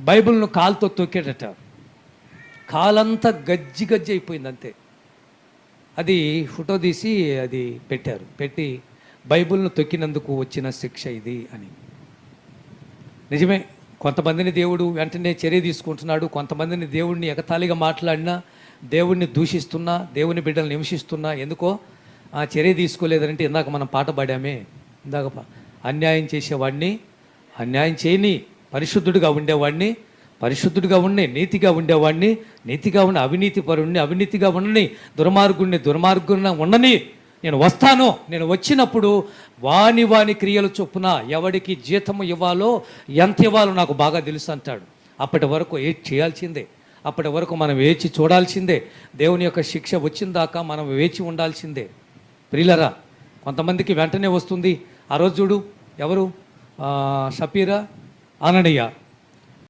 బైబిల్ను కాలుతో తొక్కేటట కాలంతా గజ్జి గజ్జి అయిపోయింది అంతే. అది ఫోటో తీసి అది పెట్టారు. పెట్టి బైబిల్ను తొక్కినందుకు వచ్చిన శిక్ష ఇది అని. నిజమే కొంతమందిని దేవుడు వెంటనే చర్య తీసుకుంటున్నాడు. కొంతమందిని దేవుడిని ఎగతాళిగా మాట్లాడినా దేవుడిని దూషిస్తున్నా దేవుని బిడ్డలు హింసిస్తున్నా ఎందుకో ఆ చర్య తీసుకోలేదంటే ఇందాక మనం పాట పాడామే. ఇందాక పా- అన్యాయం చేసేవాడిని అన్యాయం చేయని పరిశుద్ధుడిగా ఉండేవాడిని పరిశుద్ధుడిగా ఉండి నీతిగా ఉండేవాడిని నీతిగా ఉండి అవినీతి పరుణ్ణి అవినీతిగా ఉండని దుర్మార్గుణ్ణి దుర్మార్గుడిని ఉండని నేను వస్తాను నేను వచ్చినప్పుడు వాని వాని క్రియల చొప్పున ఎవడికి జీతము ఇవ్వాలో ఎంత ఇవ్వాలో నాకు బాగా తెలుసు అంటాడు. అప్పటి వరకు ఏ చేయాల్సిందే? అప్పటి వరకు మనం వేచి చూడాల్సిందే. దేవుని యొక్క శిక్ష వచ్చిన దాకా మనం వేచి ఉండాల్సిందే. ప్రియులరా కొంతమందికి వెంటనే వస్తుంది. ఆ రోజు చూడు ఎవరు? షపీరా? ஆனடையார்